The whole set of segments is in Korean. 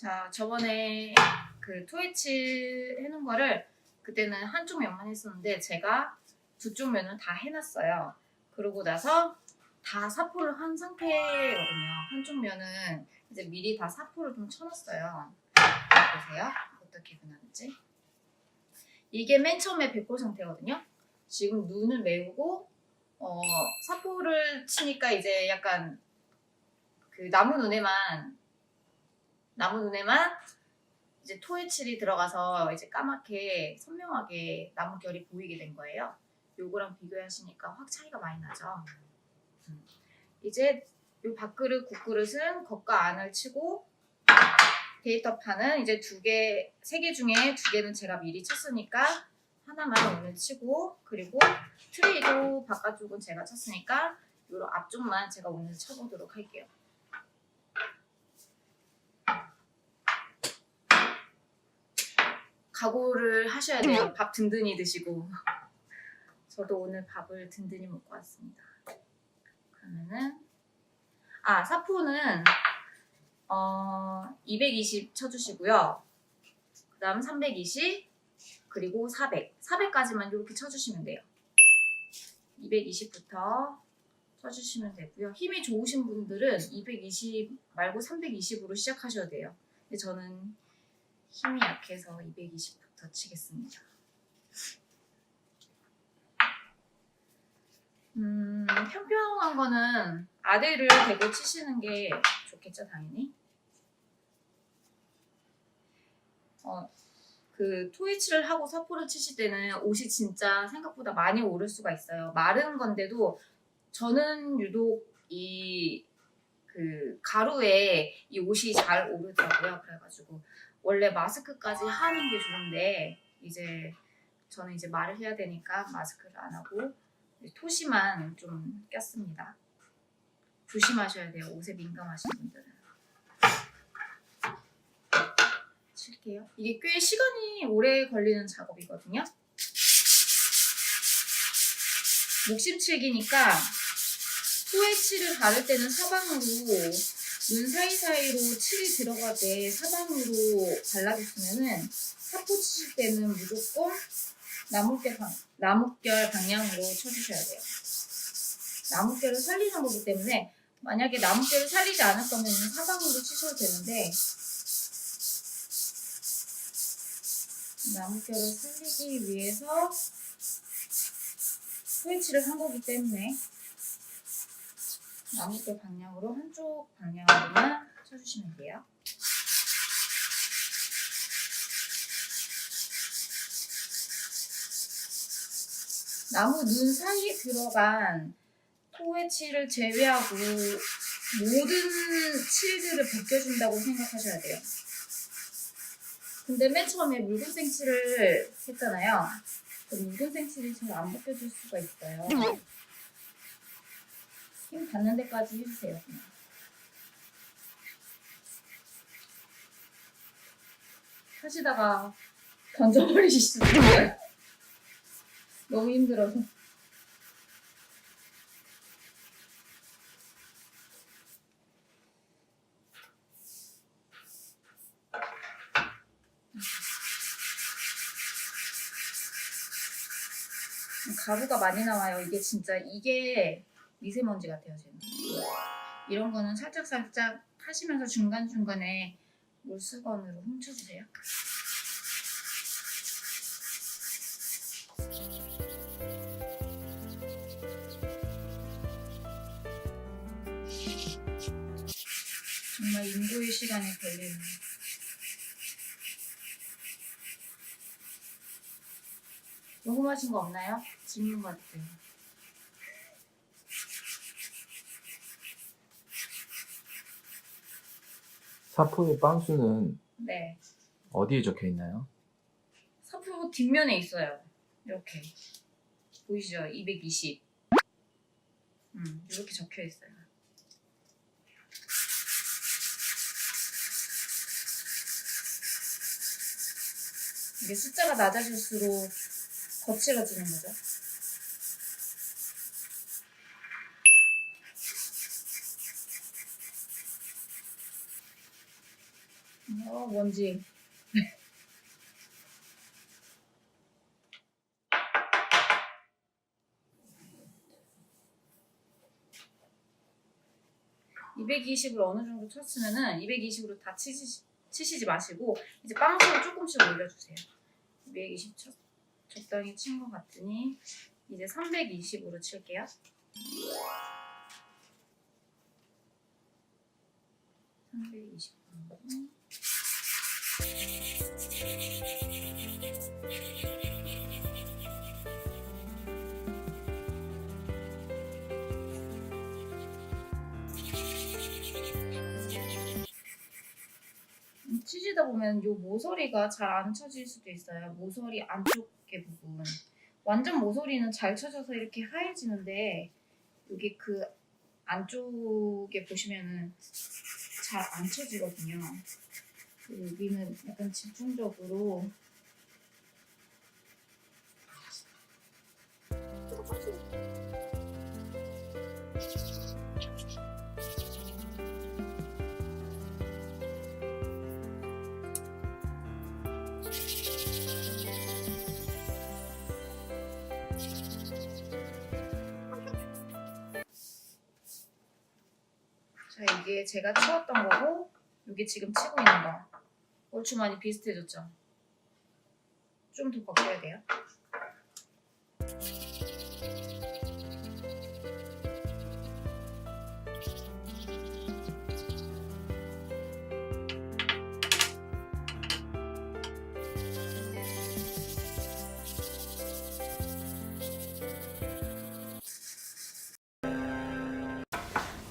자, 저번에 그 토이치 해놓은 거를 그때는 한쪽 면만 했었는데 제가 두 쪽 면은 다 해놨어요. 그러고 나서 다 사포를 한 상태거든요. 한쪽 면은 이제 미리 다 사포를 좀 쳐놨어요. 보세요. 어떻게 변하는지. 이게 맨 처음에 백골 상태거든요. 지금 눈을 메우고 어, 사포를 치니까 이제 약간 그 나무 눈에만 나무 눈에만 이제 토해칠이 들어가서 이제 까맣게 선명하게 나무 결이 보이게 된 거예요. 요거랑 비교하시니까 확 차이가 많이 나죠. 음. 이제 요 밥그릇, 국그릇은 겉과 안을 치고 데이터판은 이제 두 개, 세 개 중에 두 개는 제가 미리 쳤으니까 하나만 오늘 치고 그리고 트레이도 바깥쪽은 제가 쳤으니까 요 앞쪽만 제가 오늘 쳐보도록 할게요. 각오를 하셔야 돼요. 밥 든든히 드시고. 저도 오늘 밥을 든든히 먹고 왔습니다. 그러면은 아 사포는 어 220 쳐주시고요. 그 다음 320 그리고 400 400까지만 이렇게 쳐주시면 돼요. 220부터 쳐주시면 되고요. 힘이 좋으신 분들은 220 말고 320으로 시작하셔도 돼요. 근데 저는 힘이 약해서 220부터 치겠습니다. 음, 평평한 거는 아대를 대고 치시는 게 좋겠죠, 당연히. 어, 그 토이치를 하고 사포를 치실 때는 옷이 진짜 생각보다 많이 오를 수가 있어요. 마른 건데도 저는 유독 이 그 가루에 이 옷이 잘 오르더라고요. 그래가지고 원래 마스크까지 하는 게 좋은데 이제 저는 이제 말을 해야 되니까 마스크를 안 하고 토시만 좀 꼈습니다. 조심하셔야 돼요. 옷에 민감하신 분들은. 칠게요. 이게 꽤 시간이 오래 걸리는 작업이거든요. 목심칠기니까 칠을 바를 때는 사방으로 눈 사이사이로 칠이 들어가게 사방으로 발라주시면은 사포 치실 때는 무조건 나뭇결, 방, 나뭇결 방향으로 쳐주셔야 돼요. 나뭇결을 살리는 거기 때문에 만약에 나뭇결을 살리지 않을 거면 사방으로 치셔도 되는데 나뭇결을 살리기 위해서 스위치를 한 거기 때문에 나뭇결 방향으로 한쪽 방향으로만 쳐주시면 돼요. 나무 눈 사이에 들어간 토의 칠을 제외하고 모든 칠들을 벗겨준다고 생각하셔야 돼요. 근데 맨 처음에 묽은 생 칠을 했잖아요. 그 묽은 생 칠이 잘 안 벗겨질 수가 있어요. 힘 닿는 데까지 해주세요. 하시다가 던져버리실 수도 있어요. 너무 힘들어서. 가루가 많이 나와요. 이게 진짜 이게 미세먼지 같아요, 지금. 이런 거는 살짝 살짝 하시면서 중간 중간에 물수건으로 훔쳐주세요. 정말 인고의 시간이 걸리는. 궁금하신 거 없나요? 질문 같아요. 사포의 빵수는 네. 어디에 적혀 있나요? 사표 뒷면에 있어요. 이렇게. 보이시죠? 220. 음, 이렇게 적혀 있어요. 이게 숫자가 낮아질수록 거칠어지는 거죠. 어, 먼지. (220으로) 어느 정도 쳤으면은 (220으로) 다 치시, 치시지 마시고 이제 빵수를 조금씩 올려주세요 (220) 쳤, 적당히 친 것 같으니 이제 (320으로) 칠게요 (320) 음, 치시다 보면 요 모서리가 잘 안 쳐질 수도 있어요. 모서리 안쪽의 부분. 완전 모서리는 잘 쳐져서 이렇게 하얘지는데 여기 그 안쪽에 보시면은 잘 안 쳐지거든요. 여기는 약간 집중적으로 이게 제가 치웠던 거고 이게 지금 치고 있는 거 얼추 많이 비슷해졌죠? 좀더 바꿔야 돼요.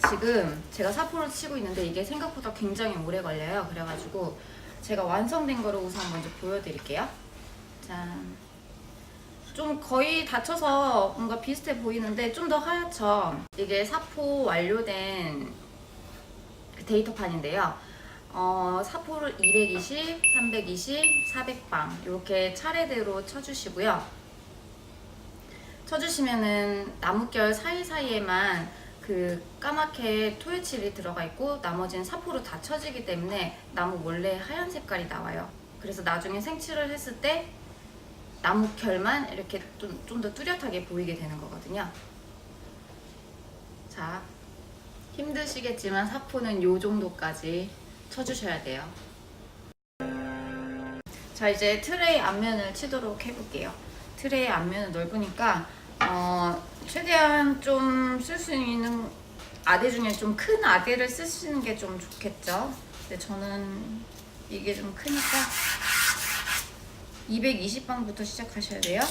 지금 제가 사포를 치고 있는데 이게 생각보다 굉장히 오래 걸려요. 그래가지고 제가 완성된 거를 우선 먼저 보여드릴게요. 짠. 좀 거의 닫혀서 뭔가 비슷해 보이는데 좀 더 하얗죠. 이게 사포 완료된 그 데이터판인데요. 어, 사포를 220, 320, 400방 이렇게 차례대로 쳐주시고요. 쳐주시면은 나뭇결 사이사이에만 그 까맣게 토요칠이 들어가 있고 나머지는 사포로 다 쳐지기 때문에 나무 원래 하얀 색깔이 나와요. 그래서 나중에 생칠을 했을 때 나무 결만 이렇게 좀 더 뚜렷하게 보이게 되는 거거든요. 자, 힘드시겠지만 사포는 요 정도까지 쳐주셔야 돼요. 자, 이제 트레이 앞면을 치도록 해볼게요. 트레이 앞면은 넓으니까 어, 최대한 좀 쓸 수 있는 아대 중에 좀 큰 아대를 쓰시는 게 좀 좋겠죠. 근데 저는 이게 좀 크니까 220방부터 시작하셔야 돼요.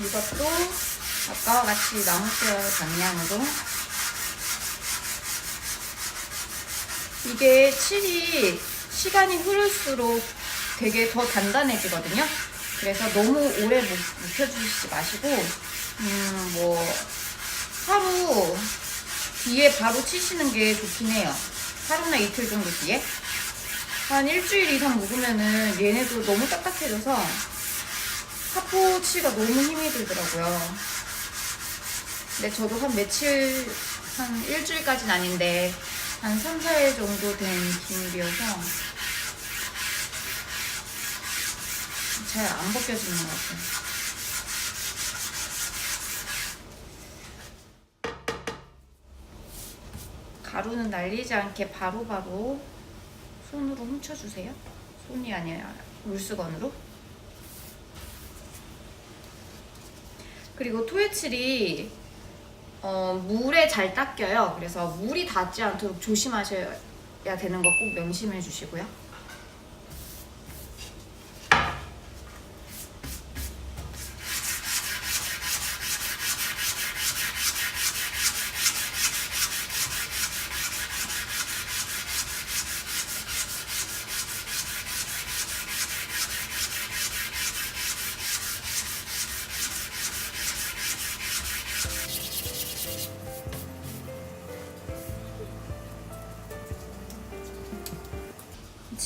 이것도 아까와 같이 나무뼈 방향으로 이게 칠이 시간이 흐를수록 되게 더 단단해지거든요. 그래서 너무 오래 묵- 묵혀주시지 마시고 음 뭐 하루 뒤에 바로 치시는 게 좋긴 해요. 하루나 이틀 정도 뒤에 한 일주일 이상 묵으면은 얘네도 너무 딱딱해져서 사포치가 너무 힘이 들더라고요. 근데 저도 한 며칠, 한 일주일까지는 아닌데, 한 3, 4일 정도 된 기물이어서 잘 안 벗겨지는 것 같아요. 가루는 날리지 않게 바로바로 손으로 훔쳐주세요. 손이 아니라 물수건으로. 그리고 토요칠이 어, 물에 잘 닦여요. 그래서 물이 닿지 않도록 조심하셔야 되는 거 꼭 명심해 주시고요.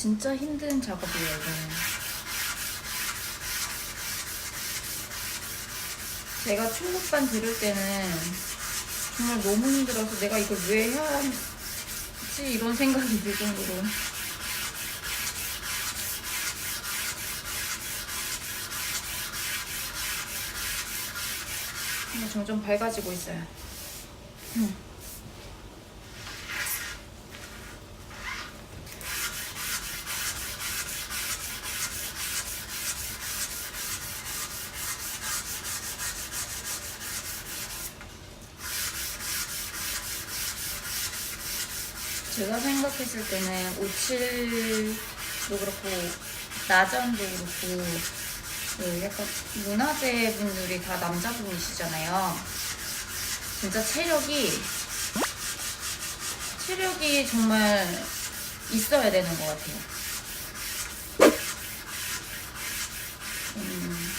진짜 힘든 작업이에요, 이거는. 제가 초급반 들을 때는 정말 너무 힘들어서 내가 이걸 왜 해야 하지 이런 생각이 들 정도로 점점 밝아지고 있어요. 음. 제가 생각했을 때는 오칠도 그렇고 나전도 그렇고 그 약간 문화재 분들이 다 남자분이시잖아요. 진짜 체력이 체력이 정말 있어야 되는 것 같아요. 음,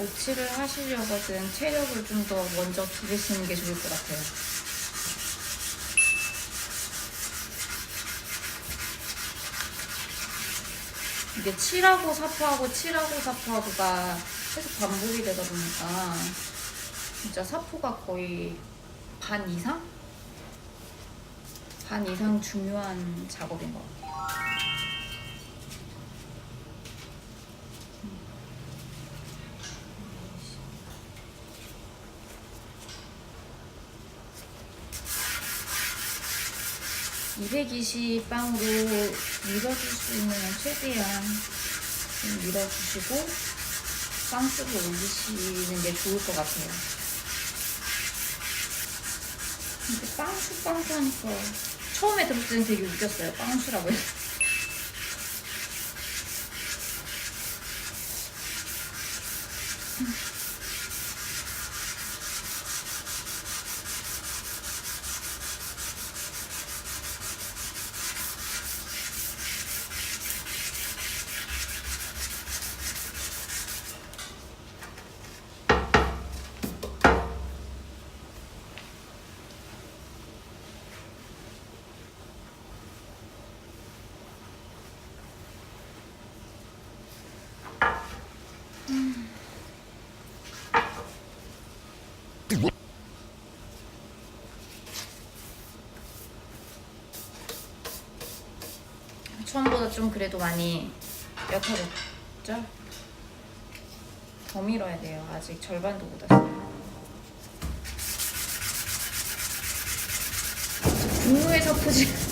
오칠을 하시려거든 체력을 좀 더 먼저 기르시는 게 좋을 것 같아요. 이게 칠하고 사포하고 칠하고 사포하고가 계속 반복이 되다 보니까 진짜 사포가 거의 반 이상? 반 이상 중요한 작업인 것 같아요. (220) 빵으로 밀어줄 수 있는 한 최대한 좀 밀어주시고 빵수를 올리시는 게 좋을 것 같아요. 근데 빵수 빵수 하니까 처음에 들었을 때는 되게 웃겼어요. 빵수라고 해서. 처음보다 좀 그래도 많이 옅어졌죠? 더 밀어야 돼요. 아직 절반도 못 왔어요. 분노의 사포질.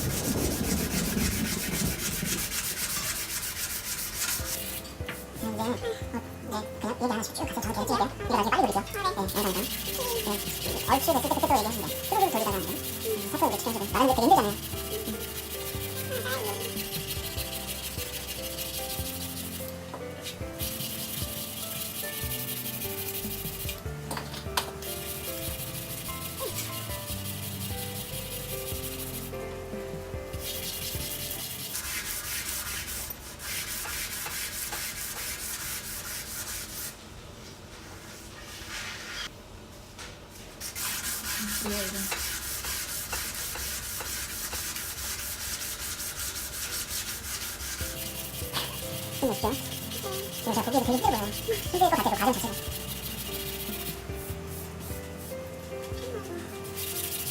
이거 제가 보기에도 되게 힘들어 보여요. 힘들 것 같아요, 그 과정 자체가.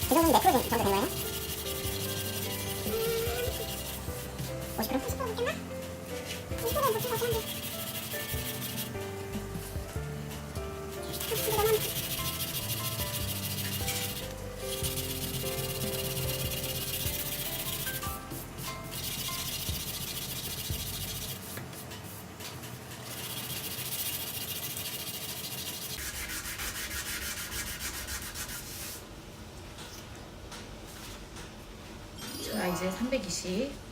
지금은 몇 프로 정도 된 거예요? 50%? 50% 넘겠나? 20%는 못것 같은데. 근데 이제 320.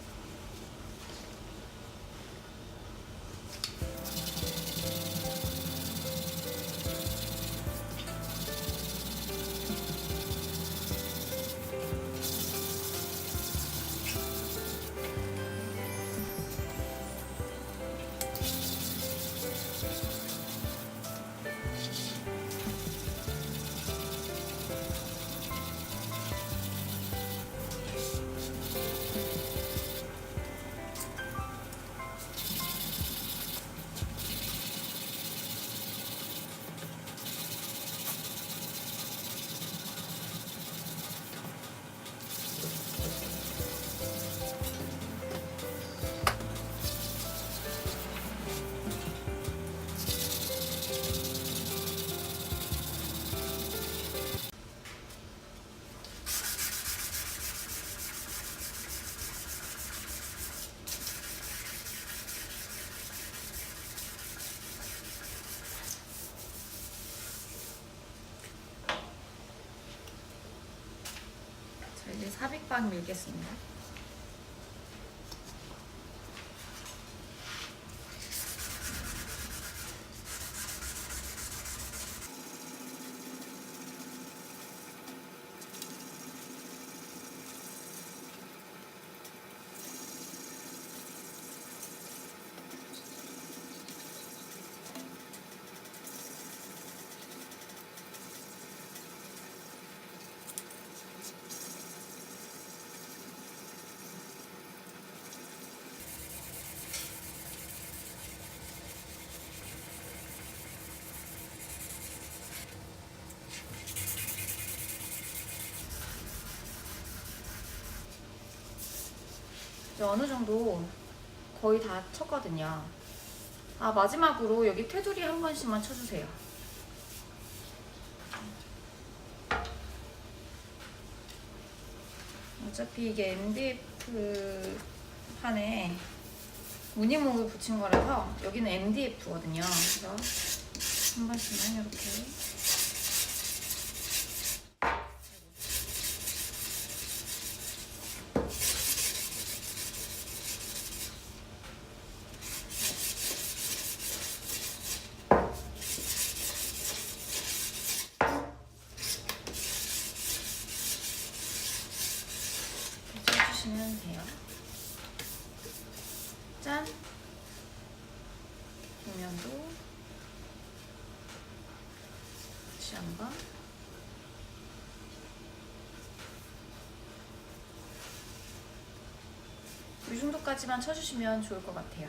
삽입방 밀겠습니다. 이제 어느 정도 거의 다 쳤거든요. 아 마지막으로 여기 테두리 한 번씩만 쳐주세요. 어차피 이게 MDF 판에 무늬목을 붙인 거라서 여기는 MDF거든요. 그래서 한 번씩만 이렇게 주시면 돼요. 짠! 뒷면도 다시 한번 이 정도까지만 쳐주시면 좋을 것 같아요.